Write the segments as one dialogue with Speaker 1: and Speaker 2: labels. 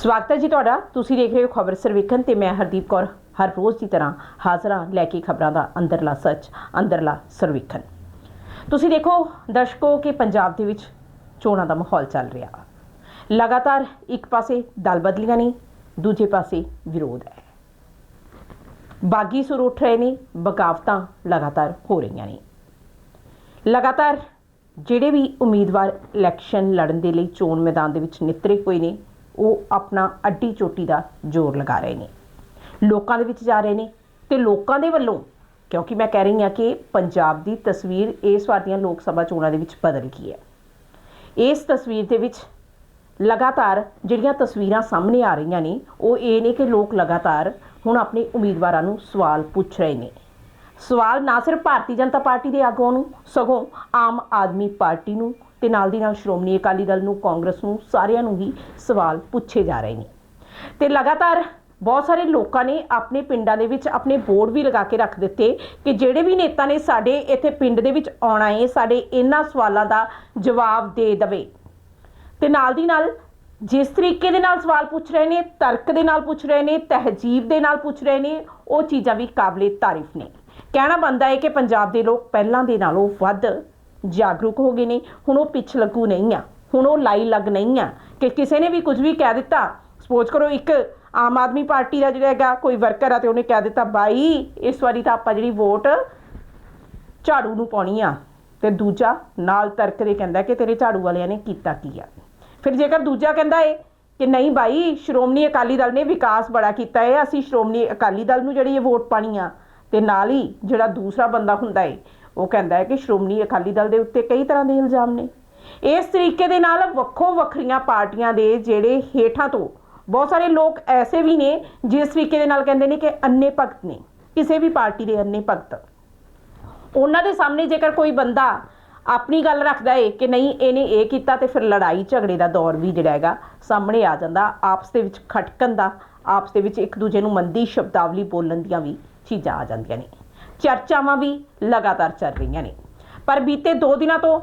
Speaker 1: ਸਵਾਗਤ ਹੈ ਜੀ ਤੁਹਾਡਾ। ਤੁਸੀਂ ਦੇਖ ਰਹੇ ਹੋ ਖਬਰ ਸਰਵੇਖਣ ਤੇ ਮੈਂ ਹਰਦੀਪ ਕੌਰ। ਹਰ ਰੋਜ਼ ਦੀ ਤਰ੍ਹਾਂ ਹਾਜ਼ਰਾਂ ਲੈ ਕੇ ਖਬਰਾਂ ਦਾ ਅੰਦਰਲਾ ਸੱਚ, ਅੰਦਰਲਾ ਸਰਵੇਖਣ। ਤੁਸੀਂ ਦੇਖੋ, ਦਰਸ਼ਕੋ, ਕਿ ਪੰਜਾਬ ਦੇ ਵਿੱਚ ਚੋਣਾਂ ਦਾ ਮਾਹੌਲ ਚੱਲ ਰਿਹਾ। ਲਗਾਤਾਰ ਇੱਕ ਪਾਸੇ ਦਲ ਬਦਲੀਆਂ ਨੇ, ਦੂਜੇ ਪਾਸੇ ਵਿਰੋਧ ਹੈ। ਬਾਗੀ ਸੁਰ ਉੱਠ ਰਹੇ ਨੇ, ਬਗਾਵਤਾਂ ਲਗਾਤਾਰ ਹੋ ਰਹੀਆਂ ਨੇ। ਲਗਾਤਾਰ ਜਿਹੜੇ ਵੀ ਉਮੀਦਵਾਰ ਇਲੈਕਸ਼ਨ ਲੜਨ ਦੇ ਲਈ ਚੋਣ ਮੈਦਾਨ ਦੇ ਵਿੱਚ ਨਿਤਰੇ ਹੋਏ ਨੇ ਉਹ ਆਪਣਾ ਅੱਡੀ ਚੋਟੀ ਦਾ ਜ਼ੋਰ ਲਗਾ ਰਹੇ ਨੇ। ਲੋਕਾਂ ਦੇ ਵਿੱਚ ਜਾ ਰਹੇ ਨੇ ਤੇ ਲੋਕਾਂ ਦੇ ਵੱਲੋਂ, ਕਿਉਂਕਿ ਮੈਂ ਕਹਿ ਰਹੀ ਹਾਂ ਕਿ ਪੰਜਾਬ ਦੀ ਤਸਵੀਰ ਇਸ ਵਾਰ ਦੀਆਂ ਲੋਕ ਸਭਾ ਚੋਣਾਂ ਦੇ ਵਿੱਚ ਬਦਲ ਗਈ ਹੈ। ਇਸ ਤਸਵੀਰ ਦੇ ਵਿੱਚ ਲਗਾਤਾਰ ਜਿਹੜੀਆਂ ਤਸਵੀਰਾਂ ਸਾਹਮਣੇ ਆ ਰਹੀਆਂ ਨੇ, ਉਹ ਇਹ ਨੇ ਕਿ ਲੋਕ ਲਗਾਤਾਰ ਹੁਣ ਆਪਣੇ ਉਮੀਦਵਾਰਾਂ ਨੂੰ ਸਵਾਲ ਪੁੱਛ ਰਹੇ ਨੇ। ਸਵਾਲ ਨਾ ਸਿਰਫ ਭਾਰਤੀ ਜਨਤਾ ਪਾਰਟੀ ਦੇ ਆਗੂਆਂ ਨੂੰ, ਸਗੋਂ ਆਮ ਆਦਮੀ ਪਾਰਟੀ ਨੂੰ ਤੇ ਨਾਲ ਦੀ ਨਾਲ ਸ਼੍ਰੋਮਣੀ ਅਕਾਲੀ ਦਲ ਨੂੰ, ਕਾਂਗਰਸ ਨੂੰ ਸਾਰਿਆਂ ਨੂੰ ਹੀ ਸਵਾਲ ਪੁੱਛੇ ਜਾ ਰਹੇ ਨੇ। ਤੇ ਲਗਾਤਾਰ ਬਹੁਤ ਸਾਰੇ ਲੋਕਾਂ ਨੇ ਆਪਣੇ ਪਿੰਡਾਂ ਦੇ ਵਿੱਚ ਆਪਣੇ ਬੋਰਡ ਵੀ ਲਗਾ ਕੇ ਰੱਖ ਦਿੱਤੇ ਕਿ ਜਿਹੜੇ ਵੀ ਨੇਤਾ ਨੇ ਸਾਡੇ ਇੱਥੇ ਪਿੰਡ ਦੇ ਵਿੱਚ ਆਉਣਾ ਹੈ ਸਾਡੇ ਇਹਨਾਂ ਸਵਾਲਾਂ ਦਾ ਜਵਾਬ ਦੇ ਦੇਵੇ। ਤੇ ਨਾਲ ਦੀ ਨਾਲ ਜਿਸ ਤਰੀਕੇ ਦੇ ਨਾਲ ਸਵਾਲ ਪੁੱਛ ਰਹੇ ਨੇ, ਤਰਕ ਦੇ ਨਾਲ ਪੁੱਛ ਰਹੇ ਨੇ, ਤਹਿਜੀਬ ਦੇ ਨਾਲ ਪੁੱਛ ਰਹੇ ਨੇ, ਉਹ ਚੀਜ਼ਾਂ ਵੀ ਕਾਬਲੇ ਤਾਰੀਫ ਨੇ। ਕਹਿਣਾ ਬੰਦਾ ਹੈ ਕਿ ਪੰਜਾਬ ਦੇ ਲੋਕ ਪਹਿਲਾਂ ਦੇ ਨਾਲੋਂ ਵੱਧ ਜਾਗਰੂਕ ਹੋ ਗਏ ਨੇ, ਹੁਣ ਉਹ ਪਿੱਛ ਲੱਗੂ ਨਹੀਂ ਆ। ਹੁਣ ਉਹ ਲਾਈ ਲੱਗ ਨਹੀਂ ਆ ਕਿ ਕਿਸੇ ਨੇ ਵੀ ਕੁਝ ਵੀ ਕਹਿ ਦਿੱਤਾ। ਸਪੋਜ਼ ਕਰੋ ਇੱਕ ਆਮ ਆਦਮੀ ਪਾਰਟੀ ਦਾ ਜਿਹੜਾ ਹੈਗਾ, ਕੋਈ ਵਰਕਰ ਆ ਤੇ ਉਹਨੇ ਕਹਿ ਦਿੱਤਾ, ਬਾਈ, ਇਸ ਵਾਰੀ ਤਾਂ ਆਪਾਂ ਜਿਹੜੀ ਵੋਟ ਝਾੜੂ ਨੂੰ ਪਾਉਣੀ ਆ। ਤੇ ਦੂਜਾ ਨਾਲ ਤਰਕ ਦੇ ਕਹਿੰਦਾ ਕਿ ਤੇਰੇ ਝਾੜੂ ਵਾਲਿਆਂ ਨੇ ਕੀਤਾ ਕੀ ਆ। ਫਿਰ ਜੇਕਰ ਦੂਜਾ ਕਹਿੰਦਾ ਏ ਕਿ ਨਹੀਂ ਬਾਈ, ਸ਼੍ਰੋਮਣੀ ਅਕਾਲੀ ਦਲ ਨੇ ਵਿਕਾਸ ਬੜਾ ਕੀਤਾ ਏ, ਅਸੀਂ ਸ਼੍ਰੋਮਣੀ ਅਕਾਲੀ ਦਲ ਨੂੰ ਜਿਹੜੀ ਇਹ ਵੋਟ ਪਾਣੀ ਆ, ਤੇ ਨਾਲ ਹੀ ਜਿਹੜਾ ਦੂਸਰਾ ਬੰਦਾ ਹੁੰਦਾ ਏ ਉਹ ਕਹਿੰਦਾ ਹੈ ਕਿ ਸ਼੍ਰੋਮਣੀ ਅਕਾਲੀ ਦਲ ਦੇ ਉੱਤੇ ਕਈ ਤਰ੍ਹਾਂ ਦੇ ਇਲਜ਼ਾਮ ਨੇ। ਇਸ ਤਰੀਕੇ ਦੇ ਨਾਲ ਵੱਖੋ ਵੱਖਰੀਆਂ ਪਾਰਟੀਆਂ ਦੇ ਜਿਹੜੇ ਹੇਠਾਂ ਤੋਂ ਬਹੁਤ ਸਾਰੇ ਲੋਕ ਐਸੇ ਵੀ ਨੇ, ਜਿਸ ਤਰੀਕੇ ਦੇ ਨਾਲ ਕਹਿੰਦੇ ਨੇ ਕਿ ਅੰਨੇ ਭਗਤ ਨੇ, ਕਿਸੇ ਵੀ ਪਾਰਟੀ ਦੇ ਅੰਨੇ ਭਗਤ। ਉਹਨਾਂ ਦੇ ਸਾਹਮਣੇ ਜੇਕਰ ਕੋਈ ਬੰਦਾ ਆਪਣੀ ਗੱਲ ਰੱਖਦਾ ਏ ਕਿ ਨਹੀਂ, ਇਹਨੇ ਇਹ ਕੀਤਾ ਤੇ ਫਿਰ ਲੜਾਈ ਝਗੜੇ ਦਾ ਦੌਰ ਵੀ ਜਿਹੜਾ ਹੈਗਾ ਸਾਹਮਣੇ ਆ ਜਾਂਦਾ, ਆਪਸ ਦੇ ਵਿੱਚ ਖਟਕਣ ਦਾ, ਆਪਸ ਦੇ ਵਿੱਚ ਇੱਕ ਦੂਜੇ ਨੂੰ ਮੰਦੀ ਸ਼ਬਦਾਵਲੀ ਬੋਲਣ ਦੀਆਂ ਵੀ ਚੀਜ਼ਾਂ ਆ ਜਾਂਦੀਆਂ ਨੇ। ਚਰਚਾਵਾਂ ਵੀ ਲਗਾਤਾਰ ਚੱਲ ਰਹੀਆਂ ਨੇ। ਪਰ ਬੀਤੇ 2 ਦਿਨਾਂ ਤੋਂ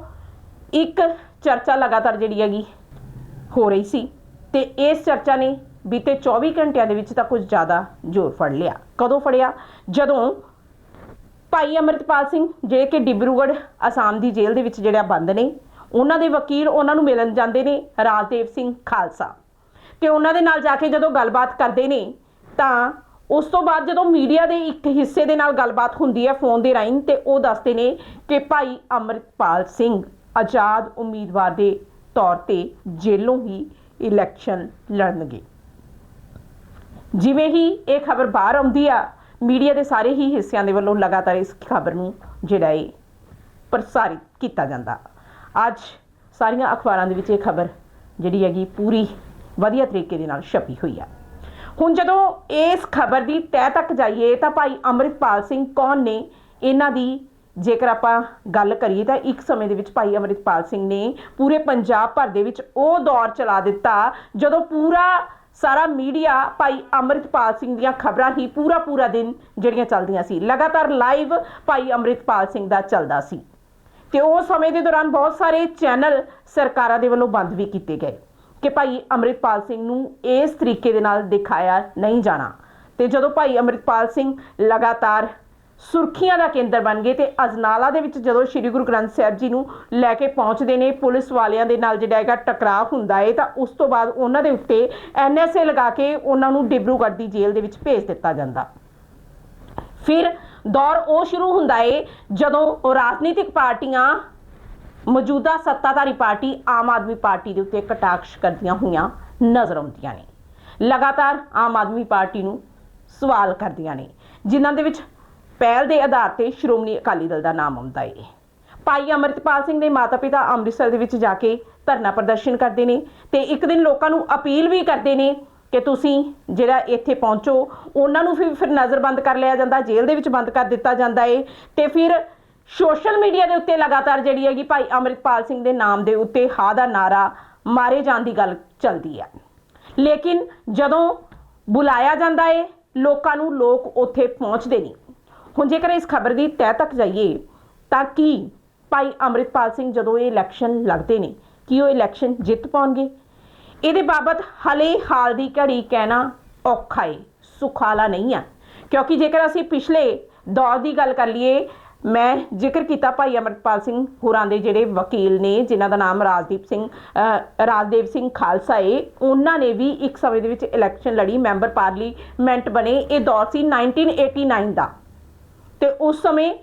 Speaker 1: ਇੱਕ ਚਰਚਾ ਲਗਾਤਾਰ ਜਿਹੜੀ ਹੈਗੀ ਹੋ ਰਹੀ ਸੀ ਤੇ ਇਸ ਚਰਚਾ ਨੇ ਬੀਤੇ 24 ਘੰਟਿਆਂ ਦੇ ਵਿੱਚ ਤਾਂ ਕੁਝ ਜ਼ਿਆਦਾ ਜ਼ੋਰ ਫੜ ਲਿਆ। ਕਦੋਂ ਫੜਿਆ? ਜਦੋਂ ਭਾਈ ਅਮਰਿਤਪਾਲ ਸਿੰਘ, ਜਿਹੜੇ ਕਿ ਡਿਬਰੂਗੜ੍ਹ ਅਸਾਮ ਦੀ ਜੇਲ੍ਹ ਦੇ ਵਿੱਚ ਜਿਹੜਾ ਬੰਦ ਨੇ, ਉਹਨਾਂ ਦੇ ਵਕੀਲ ਉਹਨਾਂ ਨੂੰ ਮਿਲਣ ਜਾਂਦੇ ਨੇ ਰਾਜਦੇਵ ਸਿੰਘ ਖਾਲਸਾ। ਤੇ ਉਹਨਾਂ ਦੇ ਨਾਲ ਜਾ ਕੇ ਜਦੋਂ ਗੱਲਬਾਤ ਕਰਦੇ ਨੇ, ਤਾਂ ਉਸ ਤੋਂ ਬਾਅਦ ਜਦੋਂ ਮੀਡੀਆ ਦੇ ਇੱਕ ਹਿੱਸੇ ਦੇ ਨਾਲ ਗੱਲਬਾਤ ਹੁੰਦੀ ਹੈ ਫੋਨ ਦੇ ਰਾਹੀਂ ਤੇ ਉਹ ਦੱਸਦੇ ਨੇ ਕਿ ਭਾਈ ਅਮਰਿਤਪਾਲ ਸਿੰਘ ਆਜ਼ਾਦ ਉਮੀਦਵਾਰ ਦੇ ਤੌਰ ਤੇ ਜੇਲੋਂ ਹੀ ਇਲੈਕਸ਼ਨ ਲੜਨਗੇ। ਜਿਵੇਂ ਹੀ ਇਹ ਖਬਰ ਬਾਹਰ ਆਉਂਦੀ ਆ, ਮੀਡੀਆ ਦੇ ਸਾਰੇ ਹੀ ਹਿੱਸਿਆਂ ਦੇ ਵੱਲੋਂ ਲਗਾਤਾਰ ਇਸ ਖਬਰ ਨੂੰ ਜਿਹੜਾ ਹੈ ਪ੍ਰਸਾਰਿਤ ਕੀਤਾ ਜਾਂਦਾ। ਅੱਜ ਸਾਰੀਆਂ ਅਖਬਾਰਾਂ ਦੇ ਵਿੱਚ ਇਹ ਖਬਰ ਜਿਹੜੀ ਹੈਗੀ ਪੂਰੀ ਵਧੀਆ ਤਰੀਕੇ ਦੇ ਨਾਲ ਛਪੀ ਹੋਈ ਆ। ਹੁਣ ਜਦੋਂ ਇਸ ਖਬਰ ਦੀ ਤਹਿ ਤੱਕ ਜਾਈਏ ਤਾਂ ਭਾਈ ਅਮਰਿਤਪਾਲ ਸਿੰਘ ਕੌਣ ਨੇ? ਇਹਨਾਂ ਦੀ ਜੇਕਰ ਆਪਾਂ ਗੱਲ ਕਰੀਏ ਤਾਂ ਇੱਕ ਸਮੇਂ ਦੇ ਵਿੱਚ ਭਾਈ ਅਮਰਿਤਪਾਲ ਸਿੰਘ ਨੇ ਪੂਰੇ ਪੰਜਾਬ ਭਰ ਦੇ ਵਿੱਚ ਉਹ ਦੌਰ ਚਲਾ ਦਿੱਤਾ, ਜਦੋਂ ਪੂਰਾ ਸਾਰਾ ਮੀਡੀਆ ਭਾਈ ਅਮਰਿਤਪਾਲ ਸਿੰਘ ਦੀਆਂ ਖਬਰਾਂ ਹੀ ਪੂਰਾ ਪੂਰਾ ਦਿਨ ਜਿਹੜੀਆਂ ਚੱਲਦੀਆਂ ਸੀ, ਲਗਾਤਾਰ ਲਾਈਵ ਭਾਈ ਅਮਰਿਤਪਾਲ ਸਿੰਘ ਦਾ ਚੱਲਦਾ ਸੀ। ਤੇ ਉਹ ਸਮੇਂ ਦੇ ਦੌਰਾਨ ਬਹੁਤ ਸਾਰੇ ਚੈਨਲ ਸਰਕਾਰਾਂ ਦੇ ਵੱਲੋਂ ਬੰਦ ਵੀ ਕੀਤੇ ਗਏ। ਕਿ ਭਾਈ ਅਮਰਿਤਪਾਲ ਸਿੰਘ ਨੂੰ ਇਸ ਤਰੀਕੇ ਦੇ ਨਾਲ ਦਿਖਾਇਆ ਨਹੀਂ ਜਾਣਾ। ਤੇ ਜਦੋਂ ਭਾਈ ਅਮਰਿਤਪਾਲ ਸਿੰਘ ਲਗਾਤਾਰ ਸੁਰਖੀਆਂ ਦਾ ਕੇਂਦਰ ਬਣ ਗਏ ਤੇ ਅਜਨਾਲਾ ਦੇ ਵਿੱਚ ਜਦੋਂ ਸ੍ਰੀ ਗੁਰੂ ਗ੍ਰੰਥ ਸਾਹਿਬ ਜੀ ਨੂੰ ਲੈ ਕੇ ਪਹੁੰਚਦੇ ਨੇ, ਪੁਲਿਸ ਵਾਲਿਆਂ ਦੇ ਨਾਲ ਜਿਹੜਾ ਹੈਗਾ ਟਕਰਾਅ ਹੁੰਦਾ ਹੈ ਤਾਂ ਉਸ ਤੋਂ ਬਾਅਦ ਉਹਨਾਂ ਦੇ ਉੱਤੇ ਐਨਐਸਏ ਲਗਾ ਕੇ ਉਹਨਾਂ ਨੂੰ ਡਿਬਰੂਗੜ੍ਹ ਦੀ ਜੇਲ੍ਹ ਦੇ ਵਿੱਚ ਭੇਜ ਦਿੱਤਾ ਜਾਂਦਾ। ਫਿਰ ਦੌਰ ਉਹ ਸ਼ੁਰੂ ਹੁੰਦਾ ਏ ਜਦੋਂ ਰਾਜਨੀਤਿਕ ਪਾਰਟੀਆਂ ਮੌਜੂਦਾ ਸੱਤਾਧਾਰੀ ਪਾਰਟੀ ਆਮ ਆਦਮੀ ਪਾਰਟੀ ਦੇ ਉੱਤੇ ਕਟਾਕਸ਼ ਕਰਦੀਆਂ ਹੋਈਆਂ ਨਜ਼ਰ ਆਉਂਦੀਆਂ ਨੇ। ਲਗਾਤਾਰ ਆਮ ਆਦਮੀ ਪਾਰਟੀ ਨੂੰ ਸਵਾਲ ਕਰਦੀਆਂ ਨੇ, ਜਿਨ੍ਹਾਂ ਦੇ ਵਿੱਚ ਪਹਿਲ ਦੇ ਆਧਾਰ ਤੇ ਸ਼੍ਰੋਮਣੀ ਅਕਾਲੀ ਦਲ ਦਾ ਨਾਮ ਆਉਂਦਾ ਏ। ਭਾਈ ਅਮਰਿਤਪਾਲ ਸਿੰਘ ਦੇ ਮਾਤਾ-ਪਿਤਾ ਅੰਮ੍ਰਿਤਸਰ ਦੇ ਵਿੱਚ ਜਾ ਕੇ ਧਰਨਾ ਪ੍ਰਦਰਸ਼ਨ ਕਰਦੇ ਨੇ ਤੇ ਇੱਕ ਦਿਨ ਲੋਕਾਂ ਨੂੰ ਅਪੀਲ ਵੀ ਕਰਦੇ ਨੇ ਕਿ ਤੁਸੀਂ ਜਿਹੜਾ ਇੱਥੇ ਪਹੁੰਚੋ, ਉਹਨਾਂ ਨੂੰ ਫਿਰ ਫਿਰ ਨਜ਼ਰਬੰਦ ਕਰ ਲਿਆ ਜਾਂਦਾ, ਜੇਲ੍ਹ ਦੇ ਵਿੱਚ ਬੰਦ ਕਰ ਦਿੱਤਾ ਜਾਂਦਾ ਏ ਤੇ ਫਿਰ ਸੋਸ਼ਲ ਮੀਡੀਆ ਦੇ ਉੱਤੇ ਲਗਾਤਾਰ ਜਿਹੜੀ ਹੈਗੀ ਭਾਈ ਅਮਰਿਤਪਾਲ ਸਿੰਘ ਦੇ ਨਾਮ ਦੇ ਉੱਤੇ ਹਾਂ ਦਾ ਨਾਰਾ ਮਾਰੇ ਜਾਣ ਦੀ ਗੱਲ ਚੱਲਦੀ ਹੈ ਲੇਕਿਨ ਜਦੋਂ ਬੁਲਾਇਆ ਜਾਂਦਾ ਏ, ਲੋਕਾਂ ਨੂੰ ਲੋਕ ਉੱਥੇ ਪਹੁੰਚਦੇ ਨਹੀਂ। ਹੁਣ ਜੇਕਰ ਇਸ ਖਬਰ ਦੀ ਤਹਿ ਤੱਕ ਜਾਈਏ, ਤਾਂ ਕੀ ਭਾਈ ਅਮਰਿਤਪਾਲ ਸਿੰਘ ਜਦੋਂ ਇਹ ਇਲੈਕਸ਼ਨ ਲੜਦੇ ਨੇ, ਕੀ ਉਹ ਇਲੈਕਸ਼ਨ ਜਿੱਤ ਪਾਉਣਗੇ? ਇਹਦੇ ਬਾਬਤ ਹਲੇ ਹਾਲ ਦੀ ਘੜੀ ਕਹਿਣਾ ਔਖਾ ਏ, ਸੁਖਾਲਾ ਨਹੀਂ ਆ। ਕਿਉਂਕਿ ਜੇਕਰ ਅਸੀਂ ਪਿਛਲੇ ਦੌਰ ਦੀ ਗੱਲ ਕਰ ਲਈਏ ਮੈਂ ਜ਼ਿਕਰ ਕੀਤਾ ਭਾਈ ਅਮਰਪਾਲ ਸਿੰਘ ਹੋਰਾਂ ਦੇ ਜਿਹੜੇ ਵਕੀਲ ਨੇ ਜਿਨ੍ਹਾਂ ਦਾ ਨਾਮ ਰਾਜਦੀਪ ਸਿੰਘ ਅ, ਰਾਜਦੇਵ ਸਿੰਘ ਖਾਲਸਾ ਏ। ਉਹਨਾਂ ਨੇ ਵੀ ਇੱਕ ਸਮੇਂ ਦੇ ਵਿੱਚ ਇਲੈਕਸ਼ਨ ਲੜੀ ਮੈਂਬਰ ਪਾਰਲੀਮੈਂਟ ਬਣੇ। ਇਹ ਦੌਰ ਸੀ 1989 ਦਾ। ਤੇ ਉਸ ਸਮੇਂ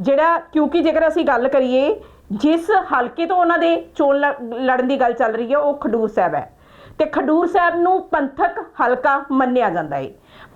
Speaker 1: ਜਿਹੜਾ ਕਿਉਂਕਿ ਜੇਕਰ ਅਸੀਂ ਗੱਲ ਕਰੀਏ ਜਿਸ ਹਲਕੇ ਤੋਂ ਉਹਨਾਂ ਦੇ ਚੋਣ ਲੜ- ਲੜਨ ਦੀ ਗੱਲ ਚੱਲ ਰਹੀ ਹੈ ਉਹ ਖਡੂਰ ਸਾਹਿਬ ਹੈ। ਤੇ ਖਡੂਰ ਸਾਹਿਬ ਨੂੰ ਪੰਥਕ ਹਲਕਾ ਮੰਨਿਆ ਜਾਂਦਾ ਹੈ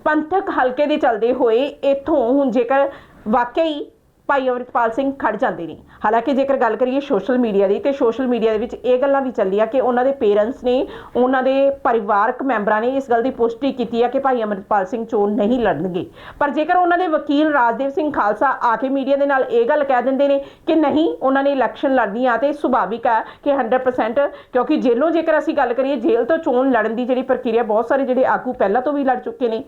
Speaker 1: ਪੰਥਕ ਹਲਕੇ ਦੇ ਚੱਲਦੇ ਹੋਏ ਇੱਥੋਂ ਹੁਣ ਜੇਕਰ ਵਾਕਈ ਭਾਈ ਅਮਰਿਤਪਾਲ ਸਿੰਘ ਖੜ ਜਾਂਦੇ ਨੇ। ਹਾਲਾਂਕਿ ਜੇਕਰ ਗੱਲ ਕਰੀਏ ਸੋਸ਼ਲ ਮੀਡੀਆ ਦੀ, ਤੇ ਸੋਸ਼ਲ ਮੀਡੀਆ ਦੇ ਵਿੱਚ ਇਹ ਗੱਲਾਂ ਵੀ ਚੱਲੀਆਂ ਕਿ ਉਹਨਾਂ ਦੇ ਪੇਰੈਂਟਸ ਨੇ, ਉਹਨਾਂ ਦੇ ਪਰਿਵਾਰਕ ਮੈਂਬਰਾਂ ਨੇ ਇਸ ਗੱਲ ਦੀ ਪੁਸ਼ਟੀ ਕੀਤੀ ਹੈ ਕਿ ਭਾਈ ਅਮਰਿਤਪਾਲ ਸਿੰਘ ਚੋਣ ਨਹੀਂ ਲੜਨਗੇ। ਪਰ ਜੇਕਰ ਉਹਨਾਂ ਦੇ ਵਕੀਲ ਰਾਜਦੇਵ ਸਿੰਘ ਖਾਲਸਾ ਆ ਕੇ ਮੀਡੀਆ ਦੇ ਨਾਲ ਇਹ ਗੱਲ ਕਹਿ ਦਿੰਦੇ ਨੇ ਕਿ ਨਹੀਂ, ਉਹਨਾਂ ਨੇ ਇਲੈਕਸ਼ਨ ਲੜਨੀ ਆ ਤੇ ਸੁਭਾਵਿਕ ਹੈ ਕਿ 100% ਕਿਉਂਕਿ ਜੇਲੋਂ ਜੇਕਰ ਅਸੀਂ ਗੱਲ ਕਰੀਏ ਜੇਲ੍ਹ ਤੋਂ ਚੋਣ ਲੜਨ ਦੀ ਜਿਹੜੀ ਪ੍ਰਕਿਰਿਆ ਬਹੁਤ ਸਾਰੇ ਜਿਹੜੇ ਆਗੂ ਪਹਿਲਾਂ ਤੋਂ ਵੀ ਲੜ ਚੁੱਕੇ ਨੇ।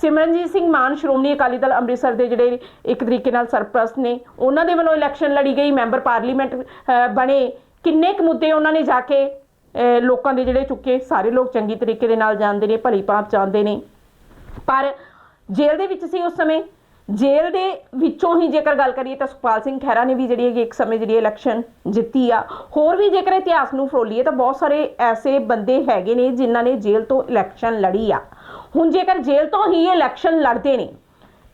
Speaker 1: ਸਿਮਰਨਜੀਤ ਸਿੰਘ ਮਾਨ, ਸ਼੍ਰੋਮਣੀ ਅਕਾਲੀ ਦਲ ਅੰਮ੍ਰਿਤਸਰ ਦੇ ਜਿਹੜੇ ਇੱਕ ਤਰੀਕੇ ਨਾਲ ਸਰਪ੍ਰਸਤ ਨੇ, ਉਹਨਾਂ ਦੇ ਵੱਲੋਂ ਇਲੈਕਸ਼ਨ ਲੜੀ ਗਈ, ਮੈਂਬਰ ਪਾਰਲੀਮੈਂਟ ਬਣੇ। ਕਿੰਨੇ ਕੁ ਮੁੱਦੇ ਉਹਨਾਂ ਨੇ ਜਾ ਕੇ ਲੋਕਾਂ ਦੇ ਜਿਹੜੇ ਚੁੱਕੇ, ਸਾਰੇ ਲੋਕ ਚੰਗੀ ਤਰੀਕੇ ਦੇ ਨਾਲ ਜਾਣਦੇ ਨੇ, ਭਲੀ ਭਾਂਤ ਜਾਣਦੇ ਨੇ। ਪਰ ਜੇਲ੍ਹ ਦੇ ਵਿੱਚ ਸੀ ਉਸ ਸਮੇਂ। ਜੇਲ੍ਹ ਦੇ ਵਿੱਚੋਂ ਹੀ ਜੇਕਰ ਗੱਲ ਕਰੀਏ ਤਾਂ ਸੁਖਪਾਲ ਸਿੰਘ ਖਹਿਰਾ ਨੇ ਵੀ ਜਿਹੜੀ ਹੈਗੀ ਇੱਕ ਸਮੇਂ ਜਿਹੜੀ ਇਲੈਕਸ਼ਨ ਜਿੱਤੀ ਆ। ਹੋਰ ਵੀ ਜੇਕਰ ਇਤਿਹਾਸ ਨੂੰ ਫਰੋਲੀਏ ਤਾਂ ਬਹੁਤ ਸਾਰੇ ਐਸੇ ਬੰਦੇ ਹੈਗੇ ਨੇ ਜਿਨ੍ਹਾਂ ਨੇ ਜੇਲ੍ਹ ਤੋਂ ਇਲੈਕਸ਼ਨ ਲੜੀ ਆ। ਹੁਣ ਜੇਕਰ ਜੇਲ੍ਹ ਤੋਂ ਹੀ ਇਲੈਕਸ਼ਨ ਲੜਦੇ ਨੇ,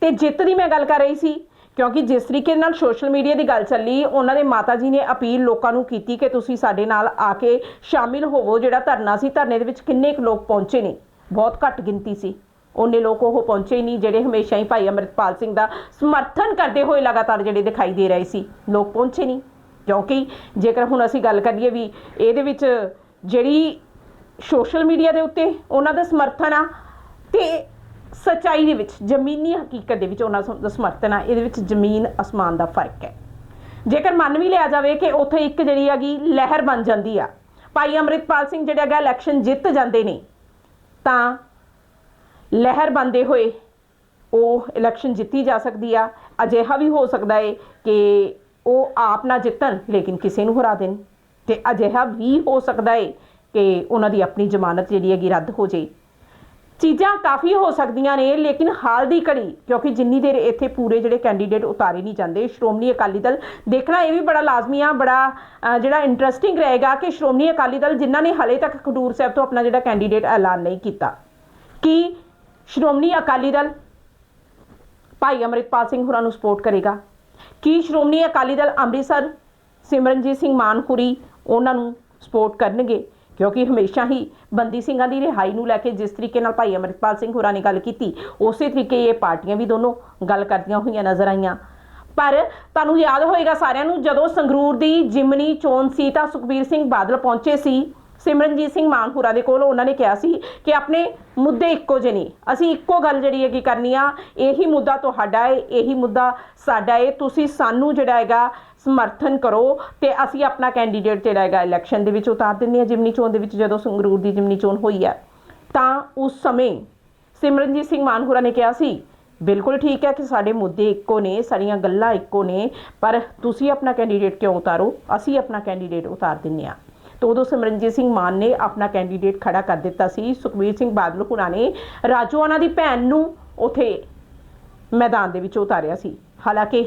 Speaker 1: ਤੇ ਜਿੱਤ ਦੀ ਮੈਂ ਗੱਲ ਕਰ ਰਹੀ ਸੀ, ਕਿਉਂਕਿ ਜਿਸ ਤਰੀਕੇ ਨਾਲ ਸੋਸ਼ਲ ਮੀਡੀਆ ਦੀ ਗੱਲ ਚੱਲੀ, ਉਹਨਾਂ ਦੇ ਮਾਤਾ ਜੀ ਨੇ ਅਪੀਲ ਲੋਕਾਂ ਨੂੰ ਕੀਤੀ ਕਿ ਤੁਸੀਂ ਸਾਡੇ ਨਾਲ ਆ ਕੇ ਸ਼ਾਮਿਲ ਹੋਵੋ, ਜਿਹੜਾ ਧਰਨਾ ਸੀ, ਧਰਨੇ ਦੇ ਵਿੱਚ ਕਿੰਨੇ ਕੁ ਲੋਕ ਪਹੁੰਚੇ ਨੇ। ਬਹੁਤ ਘੱਟ ਗਿਣਤੀ ਸੀ। ਉਹਨੇ ਲੋਕ ਉਹ ਪਹੁੰਚੇ ਨਹੀਂ, ਜਿਹੜੇ ਹਮੇਸ਼ਾ ਹੀ ਭਾਈ ਅਮਰਿਤਪਾਲ ਸਿੰਘ ਦਾ ਸਮਰਥਨ ਕਰਦੇ ਹੋਏ ਲਗਾਤਾਰ ਜਿਹੜੇ ਦਿਖਾਈ ਦੇ ਰਹੇ ਸੀ। ਲੋਕ ਪਹੁੰਚੇ ਨਹੀਂ। ਕਿਉਂਕਿ ਜੇਕਰ ਹੁਣ ਅਸੀਂ ਗੱਲ ਕਰੀਏ ਵੀ ਇਹਦੇ ਵਿੱਚ ਜਿਹੜੀ ਸੋਸ਼ਲ ਮੀਡੀਆ ਦੇ ਉੱਤੇ ਉਹਨਾਂ ਦਾ ਸਮਰਥਨ ਆ ਤੇ ਸਚਾਈ ਦੇ ਵਿੱਚ, ਜ਼ਮੀਨੀ ਹਕੀਕਤ ਦੇ ਵਿੱਚ ਉਹਨਾਂ ਦਾ ਸਮਰਥਨ ਆ, ਇਹਦੇ ਵਿੱਚ ਜ਼ਮੀਨ, ਅਸਮਾਨ ਦਾ ਫ਼ਰਕ ਹੈ। ਜੇਕਰ ਮੰਨ ਵੀ ਲਿਆ ਜਾਵੇ ਕਿ ਉੱਥੇ ਇੱਕ ਜਿਹੜੀ ਹੈਗੀ ਲਹਿਰ ਬਣ ਜਾਂਦੀ ਆ, ਭਾਈ ਅਮਰਿਤਪਾਲ ਸਿੰਘ ਜਿਹੜਾ ਹੈਗਾ ਇਲੈਕਸ਼ਨ ਜਿੱਤ ਜਾਂਦੇ ਨੇ, ਤਾਂ ਲਹਿਰ ਬੰਦੇ ਹੋਏ ਉਹ ਇਲੈਕਸ਼ਨ ਜਿੱਤੀ ਜਾ ਸਕਦੀ ਆ। ਅਜਿਹਾ ਵੀ ਹੋ ਸਕਦਾ ਹੈ ਕਿ ਉਹ ਆਪ ਨਾ ਜਿੱਤਣ, ਲੇਕਿਨ ਕਿਸੇ ਨੂੰ ਹਰਾ ਦੇਣ। ਤੇ ਅਜਿਹਾ ਵੀ ਹੋ ਸਕਦਾ ਹੈ ਕਿ ਉਹਨਾਂ ਦੀ ਆਪਣੀ ਜ਼ਮਾਨਤ ਜਿਹੜੀ ਹੈਗੀ ਰੱਦ ਹੋ ਜੇ ਚੀਜ਼ਾਂ ਕਾਫੀ ਹੋ ਸਕਦੀਆਂ ਨੇ, ਲੇਕਿਨ ਹਾਲ ਦੀ ਘੜੀ, ਕਿਉਂਕਿ ਜਿੰਨੀ ਦੇਰ ਇੱਥੇ ਪੂਰੇ ਜਿਹੜੇ ਕੈਂਡੀਡੇਟ ਉਤਾਰੇ ਨਹੀਂ ਜਾਂਦੇ, ਸ਼੍ਰੋਮਣੀ ਅਕਾਲੀ ਦਲ ਦੇਖਣਾ ਇਹ ਵੀ ਬੜਾ ਲਾਜ਼ਮੀ ਆ, ਬੜਾ ਜਿਹੜਾ ਇੰਟਰਸਟਿੰਗ ਰਹੇਗਾ ਕਿ ਸ਼੍ਰੋਮਣੀ ਅਕਾਲੀ ਦਲ ਜਿਨ੍ਹਾਂ ਨੇ ਹਲੇ ਤੱਕ ਖਡੂਰ ਸਾਹਿਬ ਤੋਂ ਆਪਣਾ ਜਿਹੜਾ ਕੈਂਡੀਡੇਟ ਐਲਾਨ ਨਹੀਂ ਕੀਤਾ। ਕੀ ਸ਼੍ਰੋਮਣੀ ਅਕਾਲੀ ਦਲ ਭਾਈ ਅਮਰਿਤਪਾਲ ਸਿੰਘ ਹੋਰਾਂ ਨੂੰ ਸਪੋਰਟ ਕਰੇਗਾ? ਕੀ ਸ਼੍ਰੋਮਣੀ ਅਕਾਲੀ ਦਲ ਅੰਮ੍ਰਿਤਸਰ ਸਿਮਰਨਜੀਤ ਸਿੰਘ ਮਾਨਖੁਰੀ ਉਹਨਾਂ ਨੂੰ ਸਪੋਰਟ ਕਰਨਗੇ? ਕਿਉਂਕਿ ਹਮੇਸ਼ਾ ਹੀ ਬੰਦੀ ਸਿੰਘਾਂ ਦੀ ਰਿਹਾਈ ਨੂੰ ਲੈ ਕੇ ਜਿਸ ਤਰੀਕੇ ਨਾਲ ਭਾਈ ਅਮਰਿਤਪਾਲ ਸਿੰਘ ਹੋਰਾਂ ਨੇ ਗੱਲ ਕੀਤੀ, ਉਸੇ ਤਰੀਕੇ ਇਹ ਪਾਰਟੀਆਂ ਵੀ ਦੋਨੋਂ ਗੱਲ ਕਰਦੀਆਂ ਹੋਈਆਂ ਨਜ਼ਰ ਆਈਆਂ। ਪਰ ਤੁਹਾਨੂੰ ਯਾਦ ਹੋਏਗਾ ਸਾਰਿਆਂ ਨੂੰ, ਜਦੋਂ ਸੰਗਰੂਰ ਦੀ ਜਿਮਨੀ ਚੋਣ ਸੀ ਤਾਂ ਸੁਖਬੀਰ ਸਿੰਘ ਬਾਦਲ ਪਹੁੰਚੇ ਸੀ। ਸਿਮਰਨਜੀਤ ਸਿੰਘ ਮਾਨਪੁਰਾ ਦੇ ਕੋਲ ਉਹਨਾਂ ਨੇ ਕਿਹਾ ਸੀ ਕਿ ਆਪਣੇ ਮੁੱਦੇ ਇੱਕੋ ਜਿਹੇ ਨੇ। ਅਸੀਂ ਇੱਕੋ ਗੱਲ ਜਿਹੜੀ ਹੈਗੀ ਕਰਨੀ ਆ, ਇਹੀ ਮੁੱਦਾ ਤੁਹਾਡਾ ਹੈ ਇਹੀ ਮੁੱਦਾ ਸਾਡਾ ਹੈ ਤੁਸੀਂ ਸਾਨੂੰ ਜਿਹੜਾ ਹੈਗਾ ਸਮਰਥਨ ਕਰੋ ਤੇ ਅਸੀਂ ਆਪਣਾ ਕੈਂਡੀਡੇਟ ਜਿਹੜਾ ਹੈਗਾ ਇਲੈਕਸ਼ਨ ਦੇ ਵਿੱਚ ਉਤਾਰ ਦਿੰਦੇ ਆ ਜਿਮਨੀ ਚੋਣ ਦੇ ਵਿੱਚ ਜਦੋਂ ਸੰਗਰੂਰ ਦੀ ਜਿਮਨੀ ਚੋਣ ਹੋਈ ਹੈ, ਤਾਂ ਉਸ ਸਮੇਂ ਸਿਮਰਨਜੀਤ ਸਿੰਘ ਮਾਨਪੁਰਾ ਨੇ ਕਿਹਾ ਸੀ, ਬਿਲਕੁਲ ਠੀਕ ਹੈ ਕਿ ਸਾਡੇ ਮੁੱਦੇ ਇੱਕੋ ਨੇ, ਸਾਡੀਆਂ ਗੱਲਾਂ ਇੱਕੋ ਨੇ, ਪਰ ਤੁਸੀਂ ਆਪਣਾ ਕੈਂਡੀਡੇਟ ਕਿਉਂ ਉਤਾਰੋ? ਅਸੀਂ ਆਪਣਾ ਕੈਂਡੀਡੇਟ ਉਤਾਰ ਦਿੰਨੇ ਆ ਤਾਂ ਉਦੋਂ ਸਿਮਰਨਜੀਤ ਸਿੰਘ ਮਾਨ ਨੇ ਆਪਣਾ ਕੈਂਡੀਡੇਟ ਖੜਾ ਕਰ ਦਿੱਤਾ ਸੀ। ਸੁਖਬੀਰ ਸਿੰਘ ਬਾਦਲ ਹੁਣਾਂ ਨੇ ਰਾਜੋਆਣਾ ਦੀ ਭੈਣ ਨੂੰ ਉਥੇ ਮੈਦਾਨ ਦੇ ਵਿੱਚ ਉਤਾਰਿਆ ਸੀ। ਹਾਲਾਂਕਿ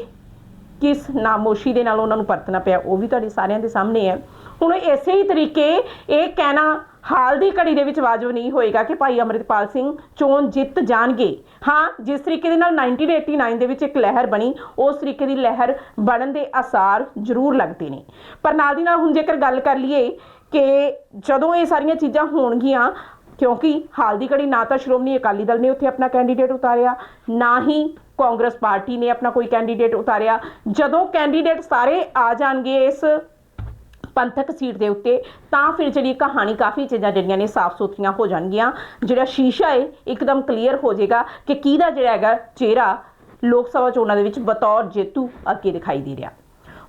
Speaker 1: ਕਿਸ ਨਾਮੋਸ਼ੀ ਦੇ ਨਾਲ ਉਹਨਾਂ ਨੂੰ ਪਰਤਣਾ ਪਿਆ, ਉਹ ਵੀ ਤੁਹਾਡੇ ਸਾਰਿਆਂ ਦੇ ਸਾਹਮਣੇ ਹੈ। ਹੁਣ ਇਸੇ ਹੀ ਤਰੀਕੇ ਇਹ ਕਹਿਣਾ ਹਾਲ ਦੀ ਘੜੀ ਦੇ ਵਿੱਚ ਵਾਜਬ ਨਹੀਂ ਹੋਏਗਾ ਕਿ ਭਾਈ ਅਮਰਿਤਪਾਲ ਸਿੰਘ ਚੋਣ ਜਿੱਤ ਜਾਣਗੇ। ਹਾਂ, ਜਿਸ ਤਰੀਕੇ ਦੇ ਨਾਲ 1989 ਦੇ ਵਿੱਚ ਇੱਕ ਲਹਿਰ ਬਣੀ, ਉਸ ਤਰੀਕੇ ਦੀ ਲਹਿਰ ਬਣਨ ਦੇ ਆਸਾਰ ਜ਼ਰੂਰ ਲੱਗਦੇ ਨੇ। ਪਰ ਨਾਲ ਦੀ ਨਾਲ ਹੁਣ ਜੇਕਰ ਗੱਲ ਕਰ ਲਈਏ ਕਿ ਜਦੋਂ ਇਹ ਸਾਰੀਆਂ ਚੀਜ਼ਾਂ ਹੋਣਗੀਆਂ, ਕਿਉਂਕਿ ਹਾਲ ਦੀ ਘੜੀ ਨਾ ਤਾਂ ਸ਼੍ਰੋਮਣੀ ਅਕਾਲੀ ਦਲ ਨੇ ਉੱਥੇ ਆਪਣਾ ਕੈਂਡੀਡੇਟ ਉਤਾਰਿਆ, ਨਾ ਹੀ ਕਾਂਗਰਸ ਪਾਰਟੀ ਨੇ ਆਪਣਾ ਕੋਈ ਕੈਂਡੀਡੇਟ ਉਤਾਰਿਆ। ਜਦੋਂ ਕੈਂਡੀਡੇਟ ਸਾਰੇ ਆ ਜਾਣਗੇ ਇਸ ਪੰਥਕ ਸੀਟ ਦੇ ਉੱਤੇ, ਤਾਂ ਫਿਰ ਜਿਹੜੀ ਕਹਾਣੀ ਕਾਫੀ ਚੀਜ਼ਾਂ ਜਿਹੜੀਆਂ ਨੇ ਸਾਫ਼ ਸੁਥਰੀਆਂ ਹੋ ਜਾਣਗੀਆਂ। ਜਿਹੜਾ ਸ਼ੀਸ਼ਾ ਹੈ ਇੱਕਦਮ ਕਲੀਅਰ ਹੋ ਜਾਏਗਾ ਕਿ ਕਿਹਦਾ ਜਿਹੜਾ ਹੈਗਾ ਚਿਹਰਾ ਲੋਕ ਸਭਾ ਚੋਣਾਂ ਦੇ ਵਿੱਚ ਬਤੌਰ ਜੇਤੂ ਅੱਗੇ ਦਿਖਾਈ ਦੇ ਰਿਹਾ।